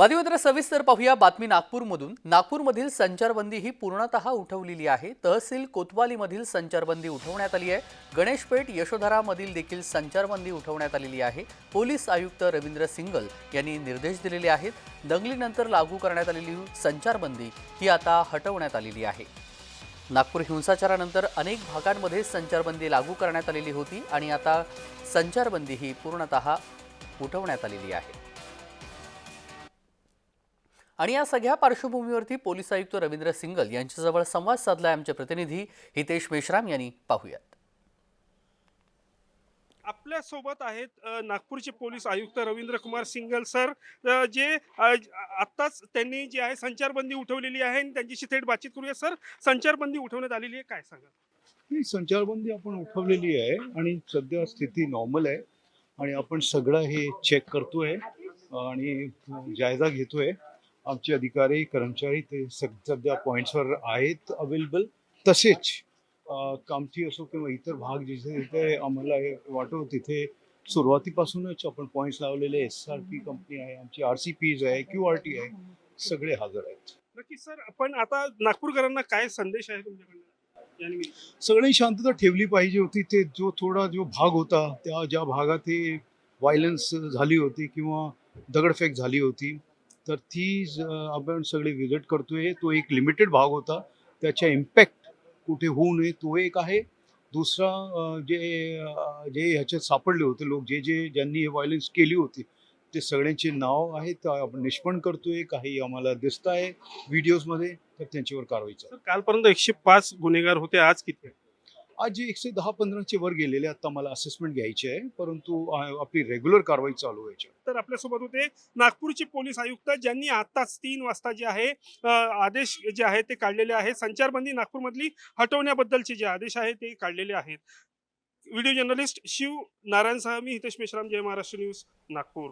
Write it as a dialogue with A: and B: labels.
A: बातमीपत्र सविस्तर पाहूया बातमी नागपूरमधून. नागपूरमधील संचारबंदी ही पूर्णतः उठवलेली आहे. तहसील कोतवालीमधील संचारबंदी उठवण्यात आली आहे. गणेशपेठ यशोधरामधील देखील संचारबंदी उठवण्यात आलेली आहे. पोलीस आयुक्त रवींद्र सिंगल यांनी निर्देश दिलेले आहेत. दंगलीनंतर लागू करण्यात आलेली संचारबंदी ही आता हटवण्यात आलेली आहे. नागपूर हिंसाचारानंतर अनेक भागांमध्ये संचारबंदी लागू करण्यात आलेली होती आणि आता संचारबंदी ही पूर्णतः उठवण्यात आलेली आहे. आणि या सगळ्या पार्श्वभूमीवरती पोलीस आयुक्त रवींद्र सिंगल यांच्याजवळ संवाद साधलाय आमचे प्रतिनिधी हितेश मेश्राम यांनी. पाहूयात.
B: आपल्यासोबत आहेत नागपूरचे पोलीस आयुक्त रवींद्र कुमार सिंगल सर जे आत्ताच त्यांनी जे आहे संचारबंदी उठवलेली आहे आणि त्यांच्याशी थेट बातचीत करूया. सर संचारबंदी उठवण्यात आलेली आहे काय सांगा
C: ही संचारबंदी आपण उठवलेली आहे आणि सध्या स्थिती नॉर्मल आहे आणि आपण सगळं हे चेक करतोय आणि जायजा घेतोय. आमचे अधिकारी कर्मचारी ते सध्या पॉईंट्सवर आहेत अवेलेबल तसेच कामठी असो किंवा इतर भाग जिथे जिथे आम्हाला हे वाटतो तिथे सुरुवातीपासूनच आपण पॉईंट्स लावलेले एस आर पी कंपनी आहे आमची आर सी पीज आहे क्यू आर टी आहे सगळे हजर आहेत.
B: नक्की सर आपण आता नागपूरकरांना काय संदेश आहे तुमच्याकडनं?
C: सगळ्यांनी शांतता ठेवली पाहिजे होती. ते जो थोडा जो भाग होता त्या ज्या भागात व्हायलन्स झाली होती किंवा दगडफेक झाली होती तर ती ज- आपण सगळी विजिट करतोय. तो एक लिमिटेड भाग होता. त्याच्या इम्पॅक्ट कुठे होऊ नये तो एक आहे. दुसरा जे जे ह्याच्यात सापडले होते लोक जे जे ज्यांनी हे व्हायलन्स केली होती ते सगळ्यांचे नाव आहेत आपण निष्पण करतोय. काही आम्हाला दिसत आहे व्हिडिओजमध्ये तर त्यांच्यावर कारवाई चालू.
B: कालपर्यंत एकशे पाच गुन्हेगार होते आज किती
C: आज जे एकशे दहा पंधराचे वर गेलेले आता मला असेसमेंट घ्यायची आहे परंतु आपली रेग्युलर कारवाई चालू आहे
B: तर आपल्यासोबत होते नागपूरचे पोलीस आयुक्त ज्यांनी आताच तीन वाजता जे आहे आदेश जे आहे ते काढलेले आहेत. संचारबंदी नागपूरमधली हटवण्याबद्दलचे जे आदेश आहेत ते काढलेले आहेत. व्हिडिओ जर्नलिस्ट शिव नारायणसह मी हितेश मेश्राम जय महाराष्ट्र न्यूज नागपूर.